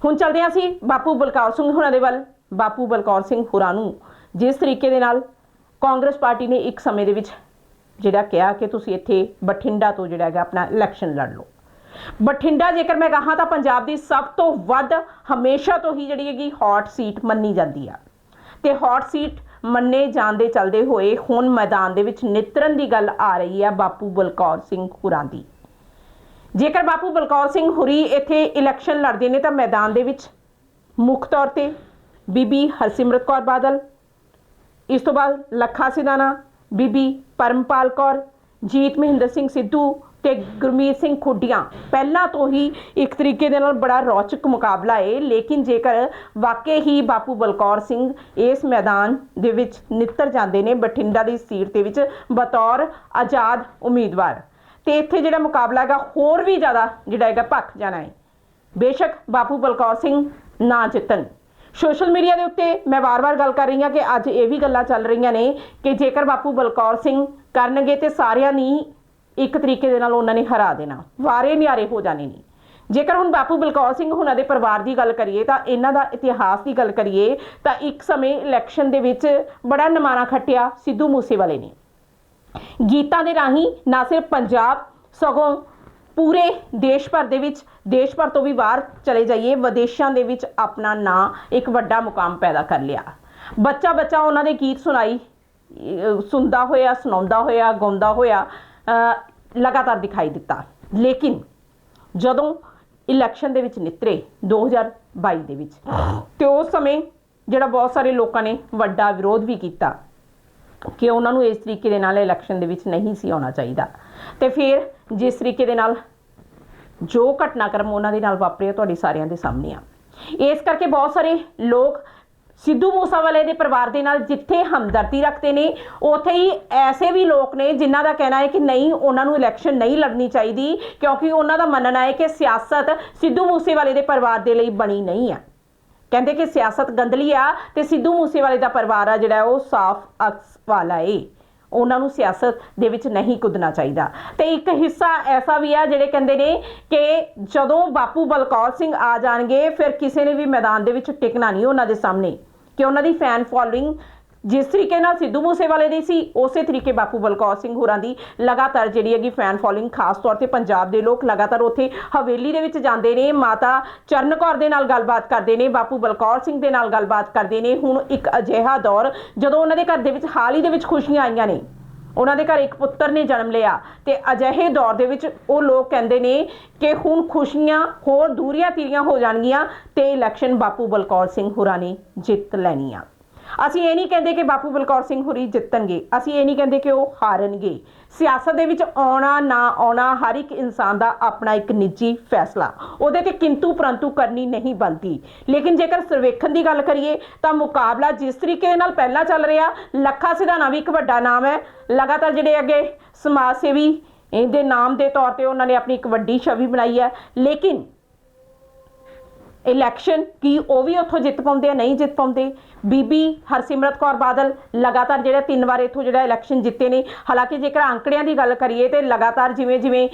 Speaker 1: ਹੁਣ ਚੱਲਦੇ ਹਾਂ ਅਸੀਂ ਬਾਪੂ ਬਲਕੌਰ ਸਿੰਘ ਹੋਰਾਂ ਦੇ ਵੱਲ। ਬਾਪੂ ਬਲਕੌਰ ਸਿੰਘ ਹੋਰਾਂ ਨੂੰ ਜਿਸ ਤਰੀਕੇ ਦੇ ਨਾਲ ਕਾਂਗਰਸ ਪਾਰਟੀ ਨੇ ਇੱਕ ਸਮੇਂ ਦੇ ਵਿੱਚ ਜਿਹੜਾ ਕਿਹਾ ਕਿ ਤੁਸੀਂ ਇੱਥੇ ਬਠਿੰਡਾ ਤੋਂ ਜਿਹੜਾ ਹੈਗਾ ਆਪਣਾ ਇਲੈਕਸ਼ਨ ਲੜ ਲਓ। ਬਠਿੰਡਾ ਜੇਕਰ ਮੈਂ ਕਹਾਂ ਤਾਂ ਪੰਜਾਬ ਦੀ ਸਭ ਤੋਂ ਵੱਧ ਹਮੇਸ਼ਾ ਤੋਂ ਹੀ ਜਿਹੜੀ ਹੈਗੀ ਹੌਟ ਸੀਟ ਮੰਨੀ ਜਾਂਦੀ ਆ। ਤੇ ਹੌਟ ਸੀਟ ਮੰਨੇ ਜਾਣ ਦੇ ਚੱਲਦੇ ਹੋਏ ਹੁਣ ਮੈਦਾਨ ਦੇ ਵਿੱਚ ਨਿਤਰਨ ਦੀ ਗੱਲ ਆ ਰਹੀ ਹੈ ਬਾਪੂ ਬਲਕੌਰ ਸਿੰਘ ਹੁਰਾਂ ਦੀ। ਜੇਕਰ ਬਾਪੂ ਬਲਕੌਰ ਸਿੰਘ ਹੁਰੀ ਇੱਥੇ ਇਲੈਕਸ਼ਨ ਲੜਦੇ ਨੇ ਤਾਂ ਮੈਦਾਨ ਦੇ ਵਿੱਚ ਮੁੱਖ ਤੌਰ ਤੇ ਬੀਬੀ ਹਰਸਿਮਰਤ ਕੌਰ ਬਾਦਲ, ਇਸ ਤੋਂ ਬਾਅਦ ਲੱਖਾ ਸਿਧਾਨਾ ਬੀਬੀ ਪਰਮਪਾਲ ਕੌਰ, ਜੀਤ ਮਹਿੰਦਰ ਸਿੰਘ ਸਿੱਧੂ ਤੇ ਗੁਰਮੀਤ ਸਿੰਘ ਖੁੱਡੀਆਂ। ਪਹਿਲਾਂ ਤੋਂ ਹੀ ਇੱਕ ਤਰੀਕੇ ਦੇ ਨਾਲ ਬੜਾ ਰੌਚਕ ਮੁਕਾਬਲਾ ਹੈ ਲੇਕਿਨ ਜੇਕਰ ਵਾਕਈ ਹੀ ਬਾਪੂ ਬਲਕੌਰ ਸਿੰਘ ਇਸ ਮੈਦਾਨ ਦੇ ਵਿੱਚ ਨਿੱਤਰ ਜਾਂਦੇ ਨੇ, ਬਠਿੰਡਾ ਦੀ ਸੀਟ ਦੇ ਵਿੱਚ ਬਤੌਰ ਆਜ਼ਾਦ ਉਮੀਦਵਾਰ। ਤੇ ਇੱਥੇ ਜਿਹੜਾ ਮੁਕਾਬਲਾ ਹੈਗਾ, ਹੋਰ ਵੀ ਜ਼ਿਆਦਾ ਜਿਹੜਾ ਹੈਗਾ ਭੱਖ ਜਾਣਾ ਹੈ ਬੇਸ਼ੱਕ ਬਾਪੂ ਬਲਕੌਰ ਸਿੰਘ ਨਾ ਜਿੱਤਣ। ਸੋਸ਼ਲ ਮੀਡੀਆ ਦੇ ਉੱਤੇ ਮੈਂ ਵਾਰ-ਵਾਰ ਗੱਲ ਕਰ ਰਹੀ ਹਾਂ ਕਿ ਅੱਜ ਇਹ ਵੀ ਗੱਲਾਂ ਚੱਲ ਰਹੀਆਂ ਨੇ ਕਿ ਜੇਕਰ ਬਾਪੂ ਬਲਕੌਰ ਸਿੰਘ ਕਰਨਗੇ ਤੇ ਸਾਰਿਆਂ ਨੇ ਇੱਕ ਤਰੀਕੇ ਦੇ ਨਾਲ ਉਹਨਾਂ ਨੇ ਹਰਾ ਦੇਣਾ, ਵਾਰੇ ਨਿਆਰੇ ਹੋ ਜਾਣੇ ਨੇ। ਜੇਕਰ ਹੁਣ ਬਾਪੂ ਬਲਕੌਰ ਸਿੰਘ ਉਹਨਾਂ ਦੇ ਪਰਿਵਾਰ ਦੀ ਗੱਲ ਕਰੀਏ ਤਾਂ ਇਹਨਾਂ ਦਾ ਇਤਿਹਾਸ ਦੀ ਗੱਲ ਕਰੀਏ ਤਾਂ ਇੱਕ ਸਮੇਂ ਇਲੈਕਸ਼ਨ ਦੇ ਵਿੱਚ ਬੜਾ ਨਮਾਣਾ ਖੱਟਿਆ ਸਿੱਧੂ ਮੂਸੇਵਾਲੇ ਨੇ। ਗੀਤਾਂ ਦੇ ਰਾਹੀਂ ਨਾ ਸਿਰਫ ਪੰਜਾਬ ਸਗੋਂ ਪੂਰੇ ਦੇਸ਼ ਭਰ ਦੇ ਵਿੱਚ, ਦੇਸ਼ ਭਰ ਤੋਂ ਵੀ ਬਾਹਰ ਚਲੇ ਜਾਈਏ, ਵਿਦੇਸ਼ਾਂ ਦੇ ਵਿੱਚ ਆਪਣਾ ਨਾਂ ਇੱਕ ਵੱਡਾ ਮੁਕਾਮ ਪੈਦਾ ਕਰ ਲਿਆ। ਬੱਚਾ ਬੱਚਾ ਉਹਨਾਂ ਦੇ ਗੀਤ ਸੁਣਾਈ ਸੁਣਦਾ ਹੋਇਆ, ਸੁਣਾਉਂਦਾ ਹੋਇਆ, ਗਾਉਂਦਾ ਹੋਇਆ ਲਗਾਤਾਰ ਦਿਖਾਈ ਦਿੱਤਾ। ਲੇਕਿਨ ਜਦੋਂ ਇਲੈਕਸ਼ਨ ਦੇ ਵਿੱਚ ਨਿਤਰੇ 2022 ਦੇ ਵਿੱਚ, ਤੇ ਉਸ ਸਮੇਂ ਜਿਹੜਾ ਬਹੁਤ ਸਾਰੇ ਲੋਕਾਂ ਨੇ ਵੱਡਾ ਵਿਰੋਧ ਵੀ ਕੀਤਾ ਕਿ ਉਹਨਾਂ ਨੂੰ ਇਸ ਤਰੀਕੇ ਦੇ ਨਾਲ ਇਲੈਕਸ਼ਨ ਦੇ ਵਿੱਚ ਨਹੀਂ ਸੀ ਆਉਣਾ ਚਾਹੀਦਾ। ਤੇ ਫਿਰ ਜਿਸ ਤਰੀਕੇ ਦੇ ਨਾਲ ਜੋ ਘਟਨਾਕ੍ਰਮ ਉਹਨਾਂ ਦੇ ਨਾਲ ਵਾਪਰਿਆ ਤੁਹਾਡੇ ਸਾਰਿਆਂ ਦੇ ਸਾਹਮਣੇ ਆ। ਇਸ ਕਰਕੇ ਬਹੁਤ ਸਾਰੇ ਲੋਕ ਸਿੱਧੂ ਮੂਸਾਵਾਲੇ ਦੇ ਪਰਿਵਾਰ ਦੇ ਨਾਲ ਜਿੱਥੇ ਹਮਦਰਦੀ ਰੱਖਦੇ ਨੇ, ਉੱਥੇ ਹੀ ਐਸੇ ਵੀ ਲੋਕ ਨੇ ਜਿਨ੍ਹਾਂ ਦਾ ਕਹਿਣਾ ਹੈ ਕਿ ਨਹੀਂ, ਉਹਨਾਂ ਨੂੰ ਇਲੈਕਸ਼ਨ ਨਹੀਂ ਲੜਨੀ ਚਾਹੀਦੀ, ਕਿਉਂਕਿ ਉਹਨਾਂ ਦਾ ਮੰਨਣਾ ਹੈ ਕਿ ਸਿਆਸਤ ਸਿੱਧੂ ਮੂਸੇਵਾਲੇ ਦੇ ਪਰਿਵਾਰ ਦੇ ਲਈ ਬਣੀ ਨਹੀਂ ਹੈ ਕਹਿੰਦੇ ਕਿ ਸਿਆਸਤ ਗੰਦਲੀ ਆ ਤੇ ਸਿੱਧੂ ਮੂਸੇਵਾਲੇ ਦਾ ਪਰਿਵਾਰ ਆ ਜਿਹੜਾ, ਉਹ ਸਾਫ਼ ਅਕਸ ਵਾਲਾ ਏ। ਉਹਨਾਂ ਨੂੰ ਸਿਆਸਤ ਦੇ ਵਿੱਚ ਨਹੀਂ ਕੁੱਦਣਾ ਚਾਹੀਦਾ। ਤੇ ਇੱਕ ਹਿੱਸਾ ਐਸਾ ਵੀ ਆ ਜਿਹੜੇ ਕਹਿੰਦੇ ਨੇ ਕਿ ਜਦੋਂ ਬਾਪੂ ਬਲਕੌਰ ਸਿੰਘ ਆ ਜਾਣਗੇ, ਫਿਰ ਕਿਸੇ ਨੇ ਵੀ ਮੈਦਾਨ ਦੇ ਵਿੱਚ ਟਿਕਣਾ ਨਹੀਂ ਉਹਨਾਂ ਦੇ ਸਾਹਮਣੇ। ਕਿ ਉਹਨਾਂ ਦੀ ਫੈਨ ਫੋਲੋਇੰਗ ਜਿਸ ਤਰੀਕੇ ਨਾਲ ਸਿੱਧੂ ਮੂਸੇਵਾਲੇ ਦੀ ਸੀ, ਉਸੇ ਤਰੀਕੇ ਬਾਪੂ ਬਲਕੌਰ ਸਿੰਘ ਹੋਰਾਂ ਦੀ ਲਗਾਤਾਰ ਜਿਹੜੀ ਹੈਗੀ ਫੈਨ ਫੋਲੋਇੰਗ ਖਾਸ ਤੌਰ ਤੇ ਪੰਜਾਬ ਦੇ ਲੋਕ ਲਗਾਤਾਰ ਉੱਥੇ ਹਵੇਲੀ ਦੇ ਵਿੱਚ ਜਾਂਦੇ ਨੇ, ਮਾਤਾ ਚਰਨ ਕੌਰ ਦੇ ਨਾਲ ਗੱਲਬਾਤ ਕਰਦੇ ਨੇ, ਬਾਪੂ ਬਲਕੌਰ ਸਿੰਘ ਦੇ ਨਾਲ ਗੱਲਬਾਤ ਕਰਦੇ ਨੇ। ਹੁਣ ਇੱਕ ਅਜਿਹਾ ਦੌਰ, ਜਦੋਂ ਉਹਨਾਂ ਦੇ ਘਰ ਦੇ ਵਿੱਚ ਹਾਲ ਹੀ ਦੇ ਵਿੱਚ ਖੁਸ਼ੀਆਂ ਆਈਆਂ ਨੇ, ਉਹਨਾਂ ਦੇ ਘਰ ਇੱਕ ਪੁੱਤਰ ਨੇ ਜਨਮ ਲਿਆ ਤੇ ਅਜਿਹੇ ਦੌਰ ਦੇ ਵਿੱਚ ਉਹ ਲੋਕ ਕਹਿੰਦੇ ਨੇ ਕਿ ਹੁਣ ਖੁਸ਼ੀਆਂ ਹੋਰ ਦੂਰੀਆਂ ਤੀਰੀਆਂ ਹੋ ਜਾਣਗੀਆਂ ਤੇ ਇਲੈਕਸ਼ਨ ਬਾਪੂ ਬਲਕੌਰ ਸਿੰਘ ਹੋਰਾਂ ਨੇ ਜਿੱਤ ਲੈਣੀ ਆ। ਅਸੀਂ ਇਹ ਨਹੀਂ ਕਹਿੰਦੇ ਕਿ ਬਾਪੂ ਬਲਕੌਰ ਸਿੰਘ ਹੁਰੀ ਜਿੱਤਣਗੇ, ਅਸੀਂ ਇਹ ਨਹੀਂ ਕਹਿੰਦੇ ਕਿ ਉਹ ਹਾਰਨਗੇ। ਸਿਆਸਤ ਦੇ ਵਿੱਚ ਆਉਣਾ, ਨਾ ਆਉਣਾ ਹਰ ਇੱਕ ਇਨਸਾਨ ਦਾ ਆਪਣਾ ਇੱਕ ਨਿੱਜੀ ਫੈਸਲਾ। ਉਹਦੇ ਤੇ ਕਿੰਤੂ ਪਰੰਤੂ ਕਰਨੀ ਨਹੀਂ ਬਣਦੀ। ਲੇਕਿਨ ਜੇਕਰ ਸਰਵੇਖਣ ਦੀ ਗੱਲ ਕਰੀਏ, ਤਾਂ ਮੁਕਾਬਲਾ ਜਿਸ ਤਰੀਕੇ ਦੇ ਨਾਲ ਪਹਿਲਾਂ ਚੱਲ ਰਿਹਾ, ਲੱਖਾ ਸਿਧਾਣਾ ਵੀ ਇੱਕ ਵੱਡਾ ਨਾਮ ਹੈ। ਲਗਾਤਾਰ ਜਿਹੜੇ ਅੱਗੇ ਸਮਾਜ ਸੇਵੀ, ਇਹਦੇ ਨਾਮ ਦੇ ਤੌਰ ਤੇ ਉਹਨਾਂ ਨੇ ਆਪਣੀ ਇੱਕ ਵੱਡੀ ਛਵੀ ਬਣਾਈ ਹੈ। ਲੇਕਿਨ ਇਲੈਕਸ਼ਨ ਕੀ ਉਹ ਵੀ ਉੱਥੋਂ ਜਿੱਤ ਪਾਉਂਦੇ ਆ, ਨਹੀਂ ਜਿੱਤ ਪਾਉਂਦੇ? ਬੀਬੀ ਹਰਸਿਮਰਤ ਕੌਰ ਬਾਦਲ ਲਗਾਤਾਰ ਜਿਹੜਾ ਤਿੰਨ ਵਾਰ ਇੱਥੋਂ ਜਿਹੜਾ ਇਲੈਕਸ਼ਨ ਜਿੱਤੇ ਨੇ, ਹਾਲਾਂਕਿ ਜੇਕਰ ਅੰਕੜਿਆਂ ਦੀ ਗੱਲ ਕਰੀਏ ਤੇ ਲਗਾਤਾਰ ਜਿਵੇਂ ਜਿਵੇਂ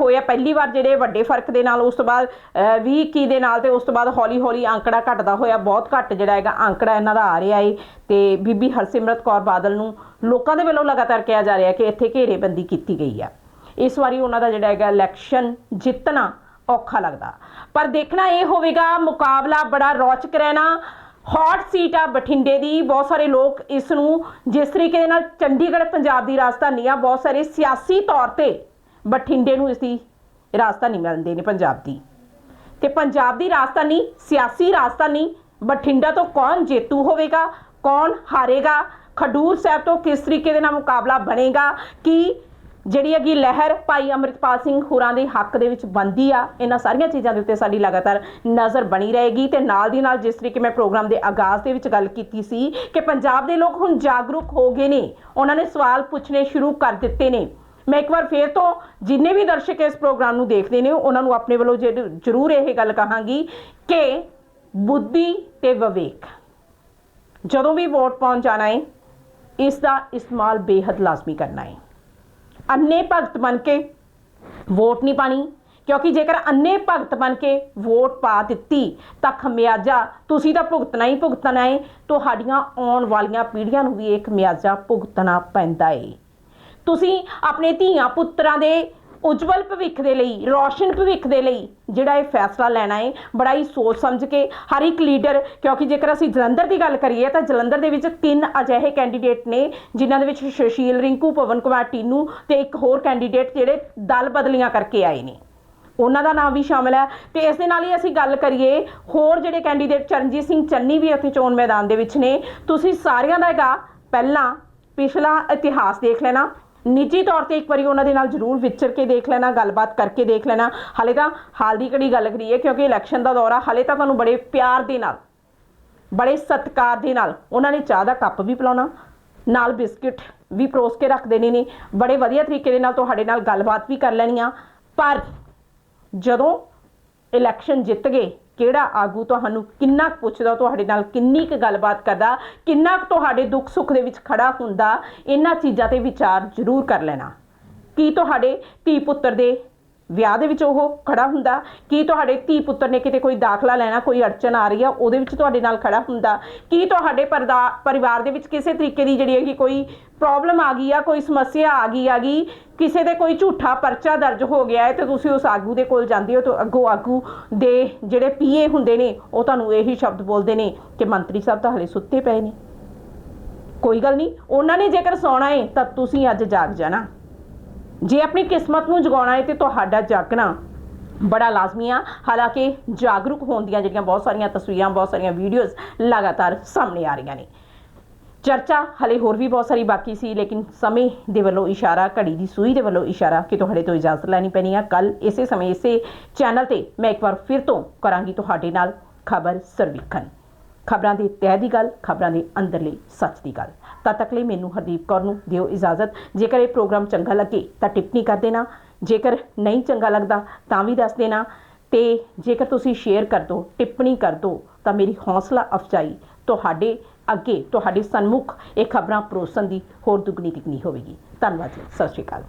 Speaker 1: ਹੋਇਆ ਪਹਿਲੀ ਵਾਰ ਜਿਹੜੇ ਵੱਡੇ ਫ਼ਰਕ ਦੇ ਨਾਲ ਉਸ ਤੋਂ ਬਾਅਦ 20 ਕੀ ਦੇ ਨਾਲ ਤੇ ਉਸ ਤੋਂ ਬਾਅਦ ਹੌਲੀ ਹੌਲੀ ਅੰਕੜਾ ਘਟਦਾ ਹੋਇਆ, ਬਹੁਤ ਘੱਟ ਜਿਹੜਾ ਹੈਗਾ ਅੰਕੜਾ ਇਹਨਾਂ ਦਾ ਆ ਰਿਹਾ ਏ ਤੇ ਬੀਬੀ ਹਰਸਿਮਰਤ ਕੌਰ ਬਾਦਲ ਨੂੰ ਲੋਕਾਂ ਦੇ ਵੱਲੋਂ ਲਗਾਤਾਰ ਕਿਹਾ ਜਾ ਰਿਹਾ ਕਿ ਇੱਥੇ ਘੇਰੇਬੰਦੀ ਕੀਤੀ ਗਈ ਆ। ਇਸ ਵਾਰੀ ਉਹਨਾਂ ਦਾ ਜਿਹੜਾ ਹੈਗਾ ਇਲੈਕਸ਼ਨ ਜਿੱਤਣਾ ਔਖਾ ਲੱਗਦਾ। ਪਰ ਦੇਖਣਾ ਇਹ ਹੋਵੇਗਾ, ਮੁਕਾਬਲਾ ਬੜਾ ਰੌਚਕ ਰਹਿਣਾ ਹੌਟ ਸੀਟ ਆ ਬਠਿੰਡੇ ਦੀ, ਬਹੁਤ ਸਾਰੇ ਲੋਕ ਇਸ ਨੂੰ ਜਿਸ ਤਰੀਕੇ ਦੇ ਨਾਲ ਚੰਡੀਗੜ੍ਹ ਪੰਜਾਬ ਦੀ ਰਾਜਧਾਨੀ ਆ, ਬਹੁਤ ਸਾਰੇ ਸਿਆਸੀ ਤੌਰ ਤੇ ਬਠਿੰਡੇ ਨੂੰ ਇਸ ਦੀ ਰਾਜਧਾਨੀ ਮੰਨਦੇ ਨੇ ਪੰਜਾਬ ਦੀ। ਤੇ ਪੰਜਾਬ ਦੀ ਰਾਜਧਾਨੀ, ਸਿਆਸੀ ਰਾਜਧਾਨੀ ਬਠਿੰਡਾ ਤੋਂ ਕੌਣ ਜੇਤੂ ਹੋਵੇਗਾ, ਕੌਣ ਹਾਰੇਗਾ, ਖਡੂਰ ਸਾਹਿਬ ਤੋਂ ਕਿਸ ਤਰੀਕੇ ਦੇ ਨਾਲ ਮੁਕਾਬਲਾ ਬਣੇਗਾ, ਕਿ ਜਿਹੜੀ ਹੈਗੀ ਲਹਿਰ ਭਾਈ ਅੰਮ੍ਰਿਤਪਾਲ ਸਿੰਘ ਹੋਰਾਂ ਦੇ ਹੱਕ ਦੇ ਵਿੱਚ ਬੰਦੀ ਆ, ਇਹਨਾਂ ਸਾਰੀਆਂ ਚੀਜ਼ਾਂ ਦੇ ਉੱਤੇ ਸਾਡੀ ਲਗਾਤਾਰ ਨਜ਼ਰ ਬਣੀ ਰਹੇਗੀ ਤੇ ਨਾਲ ਦੀ ਨਾਲ ਜਿਸ ਤਰੀਕੇ ਮੈਂ ਪ੍ਰੋਗਰਾਮ ਦੇ ਆਗਾਜ਼ ਦੇ ਵਿੱਚ ਗੱਲ ਕੀਤੀ ਸੀ ਕਿ ਪੰਜਾਬ ਦੇ ਲੋਕ ਹੁਣ ਜਾਗਰੂਕ ਹੋ ਗਏ ਨੇ, ਉਹਨਾਂ ਨੇ ਸਵਾਲ ਪੁੱਛਣੇ ਸ਼ੁਰੂ ਕਰ ਦਿੱਤੇ ਨੇ। ਮੈਂ ਇੱਕ ਵਾਰ ਫੇਰ ਤੋਂ ਜਿੰਨੇ ਵੀ ਦਰਸ਼ਕ ਇਸ ਪ੍ਰੋਗਰਾਮ ਨੂੰ ਦੇਖਦੇ ਨੇ, ਉਹਨਾਂ ਨੂੰ ਆਪਣੇ ਵੱਲੋਂ ਜ਼ਰੂ- ਜ਼ਰੂਰ ਇਹ ਗੱਲ ਕਹਾਂਗੀ ਕਿ ਬੁੱਧੀ ਤੇ ਵਿਵੇਕ, ਜਦੋਂ ਵੀ ਵੋਟ ਪਾਉਣ ਜਾਣਾ ਹੈ ਇਸ ਦਾ ਇਸਤੇਮਾਲ ਬੇਹੱਦ ਲਾਜ਼ਮੀ ਕਰਨਾ ਹੈ ਅੰਨੇ ਭਗਤ ਬਣ ਕੇ ਵੋਟ ਨਹੀਂ ਪਾਣੀ, ਕਿਉਂਕਿ ਜੇਕਰ ਅੰਨੇ ਭਗਤ ਬਣ ਕੇ ਵੋਟ ਪਾ ਦਿੱਤੀ, ਤਾਂ ਖਮਿਆਜਾ, ਤੁਸੀਂ ਤਾਂ ਭੁਗਤਣਾ ਹੀ ਭੁਗਤਣਾ ਹੈ ਤੁਹਾਡੀਆਂ ਆਉਣ ਵਾਲੀਆਂ ਪੀੜ੍ਹੀਆਂ ਨੂੰ ਵੀ ਇਹ ਖਮਿਆਜਾ ਭੁਗਤਣਾ ਪੈਂਦਾ ਏ। ਤੁਸੀਂ ਆਪਣੇ ਧੀਆਂ ਪੁੱਤਰਾਂ ਦੇ ਉਜਵਲ ਭਵਿੱਖ ਦੇ ਲਈ, ਰੋਸ਼ਨ ਭਵਿੱਖ ਦੇ ਲਈ ਜਿਹੜਾ ਇਹ ਫੈਸਲਾ ਲੈਣਾ ਹੈ ਬੜਾ ਹੀ ਸੋਚ ਸਮਝ ਕੇ ਹਰ ਇੱਕ ਲੀਡਰ, ਕਿਉਂਕਿ ਜੇਕਰ ਅਸੀਂ ਜਲੰਧਰ ਦੀ ਗੱਲ ਕਰੀਏ ਤਾਂ ਜਲੰਧਰ ਦੇ ਵਿੱਚ ਤਿੰਨ ਅਜਿਹੇ ਕੈਂਡੀਡੇਟ ਨੇ, ਜਿਨ੍ਹਾਂ ਦੇ ਵਿੱਚ ਸੁਸ਼ੀਲ ਰਿੰਕੂ, ਪਵਨ ਕੁਮਾਰ ਟੀਨੂ ਤੇ ਇੱਕ ਹੋਰ ਕੈਂਡੀਡੇਟ ਜਿਹੜੇ ਦਲ ਬਦਲੀਆਂ ਕਰਕੇ ਆਏ ਨੇ। ਉਹਨਾਂ ਦਾ ਨਾਮ ਵੀ ਸ਼ਾਮਲ ਹੈ। ਤੇ ਇਸ ਦੇ ਨਾਲ ਹੀ ਅਸੀਂ ਗੱਲ ਕਰੀਏ, ਹੋਰ ਜਿਹੜੇ ਕੈਂਡੀਡੇਟ ਚਰਨਜੀਤ ਸਿੰਘ ਚੰਨੀ ਵੀ ਇੱਥੇ ਚੋਣ ਮੈਦਾਨ ਦੇ ਵਿੱਚ ਨੇ। ਤੁਸੀਂ ਸਾਰਿਆਂ ਦਾ ਹੈਗਾ ਪਹਿਲਾਂ ਪਿਛਲਾ ਇਤਿਹਾਸ ਦੇਖ ਲੈਣਾ। ਨਿੱਜੀ ਤੌਰ ਤੇ ਇੱਕ ਵਾਰੀ ਉਹਨਾਂ ਦੇ ਨਾਲ ਜ਼ਰੂਰ ਵਿਚਰ ਕੇ ਦੇਖ ਲੈਣਾ, ਗੱਲਬਾਤ ਕਰਕੇ ਦੇਖ ਲੈਣਾ। ਹਾਲੇ ਤਾਂ ਹਾਲ ਦੀ ਘੜੀ ਗੱਲ ਕਰੀਏ, ਕਿਉਂਕਿ ਇਲੈਕਸ਼ਨ ਦਾ ਦੌਰਾ ਹਾਲੇ ਤਾਂ ਤੁਹਾਨੂੰ ਬੜੇ ਪਿਆਰ ਦੇ ਨਾਲ, ਬੜੇ ਸਤਿਕਾਰ ਦੇ ਨਾਲ ਉਹਨਾਂ ਨੇ ਚਾਹ ਦਾ ਕੱਪ ਵੀ ਪਿਲਾਉਣਾ, ਨਾਲ ਬਿਸਕਿਟ ਵੀ ਪਰੋਸ ਕੇ ਰੱਖ ਦੇਣੇ ਨੇ। ਬੜੇ ਵਧੀਆ ਤਰੀਕੇ ਦੇ ਨਾਲ ਤੁਹਾਡੇ ਨਾਲ ਗੱਲਬਾਤ ਵੀ ਕਰ ਲੈਣੀ ਆ ਪਰ ਜਦੋਂ ਇਲੈਕਸ਼ਨ ਜਿੱਤ ਗਏ ਕਿਹੜਾ ਆਗੂ ਤੁਹਾਨੂੰ ਕਿੰਨਾ ਕੁ ਪੁੱਛਦਾ, ਤੁਹਾਡੇ ਨਾਲ ਕਿੰਨੀ ਕੁ ਗੱਲਬਾਤ ਕਰਦਾ, ਕਿੰਨਾ ਕੁ ਤੁਹਾਡੇ ਦੁੱਖ ਸੁੱਖ ਦੇ ਵਿੱਚ ਖੜਾ ਹੁੰਦਾ, ਇਹਨਾਂ ਚੀਜ਼ਾਂ ਤੇ ਵਿਚਾਰ ਜ਼ਰੂਰ ਕਰ ਲੈਣਾ। ਕੀ ਤੁਹਾਡੇ ਧੀ ਪੁੱਤਰ ਦੇ ਵਿਆਹ ਦੇ ਵਿੱਚ ਉਹ ਖੜਾ ਹੁੰਦਾ ਕੀ ਤੁਹਾਡੇ ਧੀ ਪੁੱਤਰ ਨੇ ਕਿਤੇ ਕੋਈ ਦਾਖਲਾ ਲੈਣਾ, ਕੋਈ ਅੜਚਨ ਆ ਰਹੀ ਆ, ਉਹਦੇ ਵਿੱਚ ਤੁਹਾਡੇ ਨਾਲ ਖੜਾ ਹੁੰਦਾ? ਕੀ ਤੁਹਾਡੇ ਪਰਦਾ- ਪਰਿਵਾਰ ਦੇ ਵਿੱਚ ਕਿਸੇ ਤਰੀਕੇ ਦੀ ਜਿਹੜੀ ਹੈਗੀ ਕੋਈ ਪ੍ਰੋਬਲਮ ਆ ਗਈ ਆ, ਕੋਈ ਸਮੱਸਿਆ ਆ ਗਈ ਆ ਗਈ ਕਿਸੇ ਦੇ ਕੋਈ ਝੂਠਾ ਪਰਚਾ ਦਰਜ ਹੋ ਗਿਆ ਹੈ ਤੇ ਤੁਸੀਂ ਉਸ ਆਗੂ ਦੇ ਕੋਲ ਜਾਂਦੇ ਹੋ ਤਾਂ ਅੱਗੋਂ ਆਗੂ ਦੇ ਜਿਹੜੇ ਪੀਏ ਹੁੰਦੇ ਨੇ, ਉਹ ਤੁਹਾਨੂੰ ਇਹੀ ਸ਼ਬਦ ਬੋਲਦੇ ਨੇ ਕਿ ਮੰਤਰੀ ਸਾਹਿਬ ਤਾਂ ਹਲੇ ਸੁੱਤੇ ਪਏ ਨੇ। ਕੋਈ ਗੱਲ ਨਹੀਂ, ਉਹਨਾਂ ਨੇ ਜੇਕਰ ਸੌਣਾ ਹੈ ਤਾਂ ਤੁਸੀਂ ਅੱਜ ਜਾਗ ਜਾਣਾ। ਜੇ ਆਪਣੀ ਕਿਸਮਤ ਨੂੰ ਜਗਾਉਣਾ ਹੈ ਤੇ ਤੁਹਾਡਾ ਜਾਗਣਾ ਬੜਾ ਲਾਜ਼ਮੀ ਆ। ਹਾਲਾਂਕਿ ਜਾਗਰੂਕ ਹੋਣ ਦੀਆਂ ਜਿਹੜੀਆਂ ਬਹੁਤ ਸਾਰੀਆਂ ਤਸਵੀਰਾਂ, ਬਹੁਤ ਸਾਰੀਆਂ ਵੀਡੀਓਜ਼ ਲਗਾਤਾਰ ਸਾਹਮਣੇ ਆ ਰਹੀਆਂ ਨੇ। ਚਰਚਾ ਹਲੇ ਹੋਰ ਵੀ ਬਹੁਤ ਸਾਰੀ ਬਾਕੀ ਸੀ, ਲੇਕਿਨ ਸਮੇਂ ਦੇ ਵੱਲੋਂ ਇਸ਼ਾਰਾ, ਘੜੀ ਦੀ ਸੂਈ ਦੇ ਵੱਲੋਂ ਇਸ਼ਾਰਾ ਕਿ ਤੁਹਾਡੇ ਤੋਂ ਇਜਾਜ਼ਤ ਲੈਣੀ ਪੈਣੀ ਆ। ਕੱਲ ਇਸੇ ਸਮੇਂ, ਇਸੇ ਚੈਨਲ ਤੇ ਮੈਂ ਇੱਕ ਵਾਰ ਫਿਰ ਤੋਂ ਕਰਾਂਗੀ ਤੁਹਾਡੇ ਨਾਲ ਖਬਰ ਸਰਵੇਖਣ। ਖਬਰਾਂ ਦੇ ਤਹਿ ਦੀ ਗੱਲ, ਖਬਰਾਂ ਦੇ ਅੰਦਰਲੇ ਸੱਚ ਦੀ ਗੱਲ। ਤਦ ਤੱਕ ਲਈ ਮੈਨੂੰ ਹਰਦੀਪ ਕੌਰ ਨੂੰ ਦਿਓ ਇਜਾਜ਼ਤ। ਜੇਕਰ ਇਹ ਪ੍ਰੋਗਰਾਮ ਚੰਗਾ ਲੱਗੇ ਤਾਂ ਟਿੱਪਣੀ ਕਰ ਦੇਣਾ। ਜੇਕਰ ਨਹੀਂ ਚੰਗਾ ਲੱਗਦਾ ਤਾਂ ਵੀ ਦੱਸ ਦੇਣਾ। ਤੇ ਜੇਕਰ ਤੁਸੀਂ ਸ਼ੇਅਰ ਕਰ ਦੋ, ਟਿੱਪਣੀ ਕਰ ਦੋ, ਤਾਂ ਮੇਰੀ ਹੌਸਲਾ ਅਫਜ਼ਾਈ ਤੁਹਾਡੇ ਅੱਗੇ, ਤੁਹਾਡੇ ਸਨਮੁਖ ਇਹ ਖਬਰਾਂ ਪਰੋਸਣ ਦੀ ਹੋਰ ਦੁੱਗਣੀ ਤਿਗਣੀ ਹੋਵੇਗੀ। ਧੰਨਵਾਦ ਜੀ। ਸਤਿ ਸ਼੍ਰੀ ਅਕਾਲ।